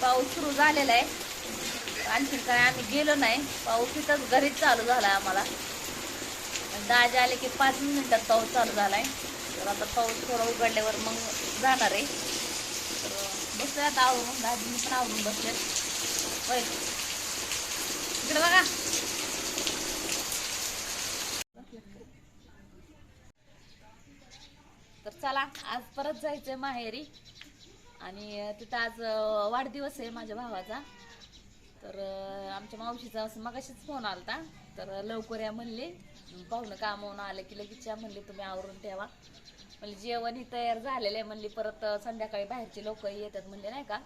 पाऊस सुरू झालेला आहे. आणखी काय आम्ही गेलो नाही. पाऊस तिथंच घरीच चालू झाला आम्हाला. दाजे आले की पाच मिनिटात पाऊस चालू झाला आहे तर आता पाऊस थोडा उघडल्यावर मग जाणार आहे. तर बसले आता आवरून. दाजीने पण आवरून बसले होय. इकडे बघा. तर चला आज परत जायचंय माहेरी. आणि तिथं आज वाढदिवस आहे माझ्या भावाचा. तर आमच्या मावशीचा असं मगाशीच फोन आलता. तर लवकर या म्हणले. पाहुणं कामावून आलं की लगेच या म्हणले तुम्ही आवरून ठेवा. म्हणजे जेवण ही तयार झालेलं आहे. म्हणली परत संध्याकाळी बाहेरचे लोक येतात. म्हणले नाही का?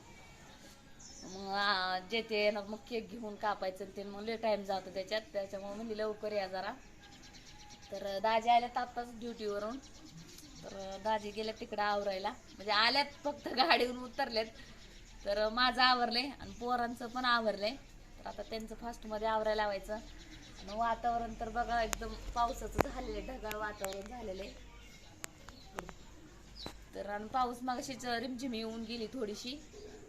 मग जे ते मग केक घेऊन कापायचं ते मग लय टाईम जातो त्याच्यात. त्याच्यामुळे म्हणली लवकर या जरा. तर दाजी आल्यात आत्ताच ड्युटीवरून तर दाजी गेल्या तिकडं आवरायला. म्हणजे आल्यात फक्त गाडीवरून उतरलेत. तर माझं आवरले आणि पोरांचं पण आवरले तर आता त्यांचं फास्टमध्ये आवरायला लावायचं. आणि वातावरण तर बघा एकदम पावसाचं झालेलं आहे. ढगाळ वातावरण झालेलं आहे. तर आणि पाऊस मगाशीच रिमझिम येऊन गेली थोडीशी.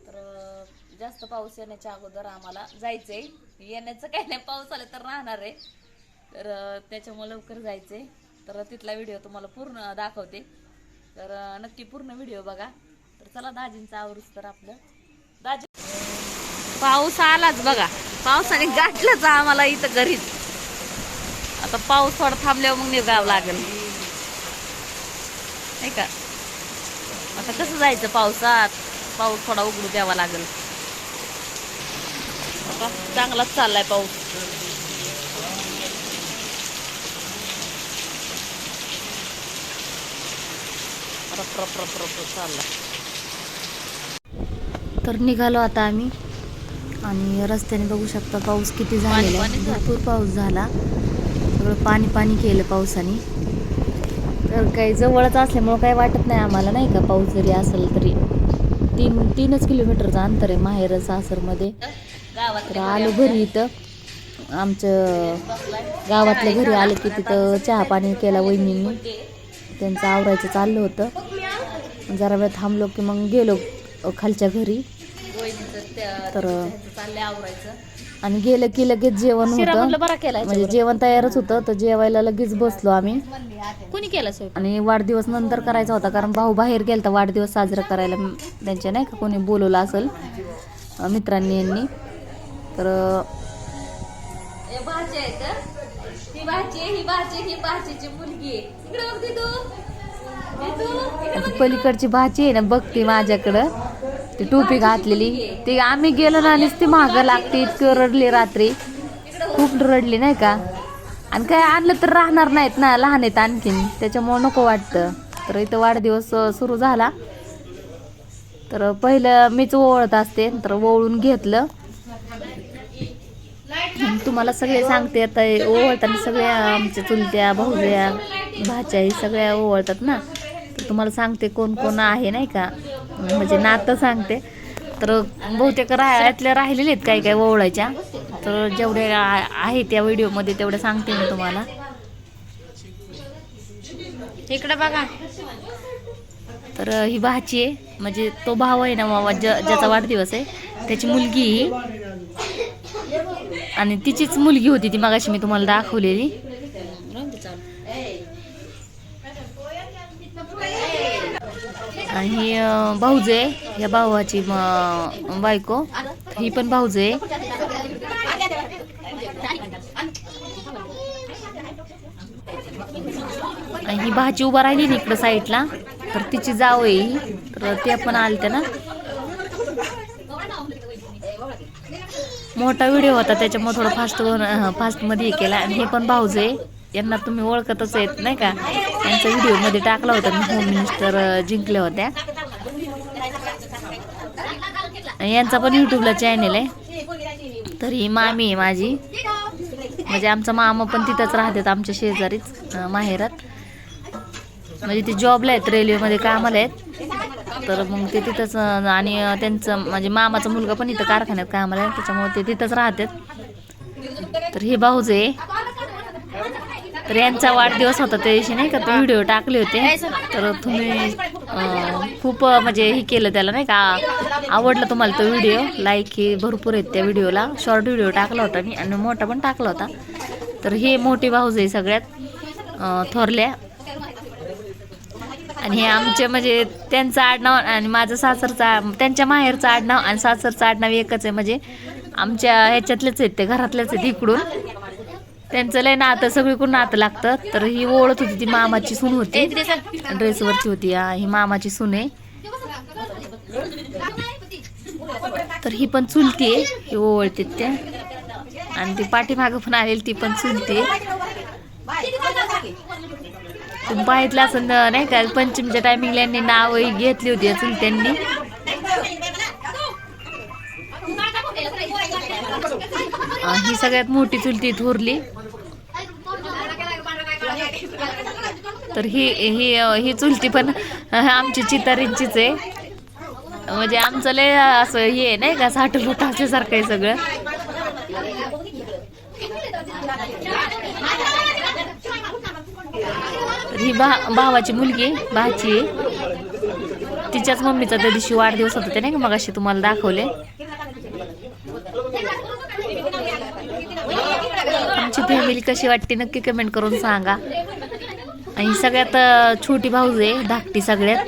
तर जास्त पाऊस येण्याच्या अगोदर आम्हाला जायचंय. येण्याचं काही नाही पाऊस आला तर राहणार आहे. तर त्याच्यामुळं त्याच्यामुळे लवकर जायचंय. तर तिथला व्हिडिओ तुम्हाला पूर्ण दाखवते. तर नक्की पूर्ण व्हिडिओ बघा. तर चला दाजींचा आवरूच तर आपलं. दाजी पाऊस आलाच बघा. पावसाने गाठलंच आम्हाला इथं घरीच. आता पाऊस थोडा थांबल्यावर मग निघावं लागेल. नाही का? आता कसं जायचं पावसात? पाऊस थोडा उघडू द्यावा लागेल. आता चांगलाच चाललाय पाऊस. रप रप रप रप रप चाललाय तर निघालो आता आम्ही. आणि रस्त्याने बघू शकता पाऊस किती झालेला. भरपूर पाऊस झाला. सगळं पाणी पाणी केलं पावसाने. तर काही जवळच असल्यामुळं काही वाटत नाही आम्हाला नाही का? पाऊस जरी असेल तरी. तीन तीनच किलोमीटरचं अंतर आहे माहेर सासरमध्ये. तर आलो घरी इथं. आमचं गावातल्या घरी आलं की तिथं चहा पाणी केला वहिनींनी. त्यांचं आवरायचं चाललं होतं. जरा वेळ थांबलो की मग गेलो खालच्या घरी. तर आणि गेलं की लगेच जेवण होतं. म्हटलं बरा केलाय म्हणजे जेवण. तयारच होतं तर जेवायला लगेच बसलो आम्ही. कुणी केला आणि वाढदिवस नंतर करायचा होता कारण भाऊ बाहेर गेलता वाढदिवस साजरा करायला. त्यांच्या नाही का कोणी बोलवलं असेल मित्रांनी यांनी. तर भाची आहे तर ही भाची आहे, ही भाची ही भाचीची मुलगी आहे. इकडे बघ दिदू. दिदू इकडे ती पलीकडची भाची आहे ना बघते माझ्याकडं. ती टोपी घातलेली. ती आम्ही गेलो ना आणि ती मागं लागते इतकं रडली रात्री. खूप रडली नाही का? आणि काय आणलं तर राहणार नाहीत ना लहान आहेत आणखीन. त्याच्यामुळं नको वाटतं. तर इथं वाढदिवस सुरू झाला. तर पहिलं मीच ओवळत असते तर ओवळून घेतलं. तुम्हाला सगळे सांगते आता ओवाळताना सगळ्या आमच्या चुलत्या भाऊज्या भाच्या हे सगळ्या ओवाळतात ना. तर तुम्हाला सांगते कोण कोण आहे नाही का. म्हणजे नातं सांगते. तर बहुतेक राहत्या राहिलेले आहेत काही काही ओवळायच्या. तर जेवढे आ- आहे त्या व्हिडिओमध्ये तेवढे सांगते मी तुम्हाला. इकडे बघा. तर ही भाची आहे. म्हणजे तो भाव आहे ना ज ज्याचा वाढदिवस आहे. त्याची मुलगी ही आणि तिचीच मुलगी होती ती मगाशी मी तुम्हाला दाखवलेली. आणि ही भाऊज आहे या भावाची बायको. ही पण भाऊज आहे. आणि ही भाजी उभा राहिली ना इकडं साईडला. तर तिची जाव आहे ही. तर ते पण आलते ना. मोठा व्हिडिओ होता त्याच्यामुळे थोडं फास्ट फास्टमध्ये हे केला. आणि हे पण भाऊज आहे. यांना तुम्ही ओळखतच आहेत नाही का? त्यांचा व्हिडिओमध्ये टाकला होता मी होम मिनिस्टर जिंकल्या होत्या. यांचा पण युट्यूबला चॅनेल आहे. तर ही मामी आहे माझी. म्हणजे आमचा मामा पण तिथंच राहतात आमच्या शेजारीच माहेरात. म्हणजे ते जॉबला आहेत रेल्वेमध्ये कामाला आहेत. तर मग ते तिथंच आणि त्यांचं म्हणजे मामाचा मुलगा पण इथं कारखान्यात कामाला आहे त्याच्यामुळे ते तिथंच राहतात. तर हे भाऊज आहे. तर यांचा वाढदिवस होता त्या दिवशी नाही का? तो व्हिडिओ टाकले होते. तर तुम्ही खूप म्हणजे हे केलं त्याला नाही का? आवडला तुम्हाला तो व्हिडिओ? लाईक हे भरपूर आहेत त्या व्हिडिओला. शॉर्ट व्हिडिओ टाकला होता मी आणि मोठा पण टाकला होता. तर हे मोठी भाऊज आहे सगळ्यात थोरल्या. आणि हे आमचे म्हणजे त्यांचं आडनाव आणि माझं सासरचा त्यांच्या माहेरचं आडनाव आणि सासरचं आडनाव एकच आहे. म्हणजे आमच्या ह्याच्यातलेच आहेत ते घरातलेच आहेत इकडून. त्यांचं लय नातं सगळीकडून नातं लागतं. तर ही ओळख होती ती मामाची सून होती. ड्रेसवरची होती. ही मामाची सून आहे. तर ही पण चुलती आहे. ही ओवळते त्या. आणि ती पाठीमागं पण आलेली ती पण चुलती आहे. तुम्ही पाहितलं असं नाही का पंचमीच्या टायमिंगला यांनी नाव घेतली होती चुलत्यांनी ही सगळ्यात मोठी चुलती थोरली. तर ही ही ही चुलती पण आमची चितारींचीच आहे. म्हणजे आमचं लय असं हे नाही का साठ फुट असल्यासारखं आहे सगळं तर ही भा भावाची मुलगी भाची आहे. तिच्याच मम्मीचा त्या दिवशी वाढदिवस होता ते नाही का मग अशी तुम्हाला दाखवले? आमची फॅमिली कशी वाटते नक्की कमेंट करून सांगा. आणि सगळ्यात छोटी भाऊज आहे धाकटी सगळ्यात.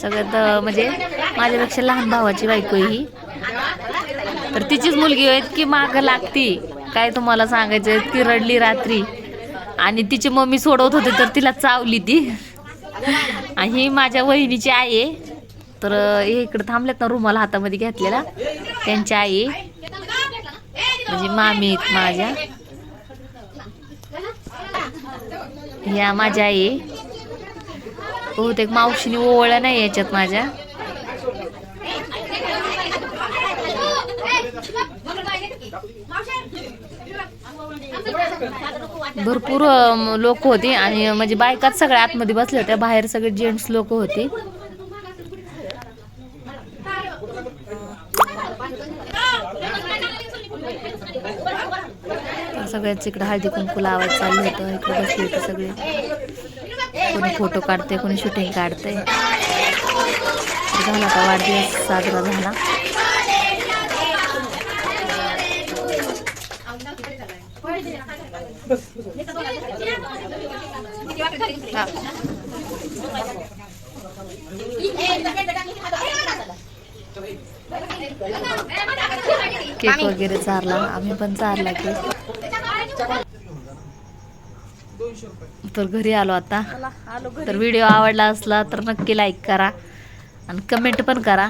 सगळ्यात म्हणजे माझ्यापेक्षा लहान भावाची बायको आहे ही. तर तिचीच मुलगी आहे की माग लागती. काय तुम्हाला सांगायचं? ती रडली रात्री. आणि तिची मम्मी सोडवत होते तर तिला चावली ती आणि ही माझ्या वहिनीची आई आहे तर अं, इकडे थांबल्यात ना रुमाला हातामध्ये घेतलेला त्यांची आई म्हणजे मामी आहेत माझ्या ह्या माझ्या आई आहे. बहुतेक मावशीने ओवळ्या नाही याच्यात माझ्या भरपूर लोक होती आणि म्हणजे बायकाच सगळ्या आतमध्ये बसल्या होत्या. बाहेर सगळे जेंट्स लोक होते. सगळ्याच इकडे हळदी कुंकू लावायचं चाललं होतं. इकडे बसले होते सगळे. कोणी फोटो काढते कोणी शूटिंग काढते झाला का वाढदिवस साजरा झाला. केक वगैरे चारला आम्ही पण चारला केक. तर घरी आलो आता. तर व्हिडिओ आवडला असला तर नक्की लाईक करा आणि कमेंट पण करा.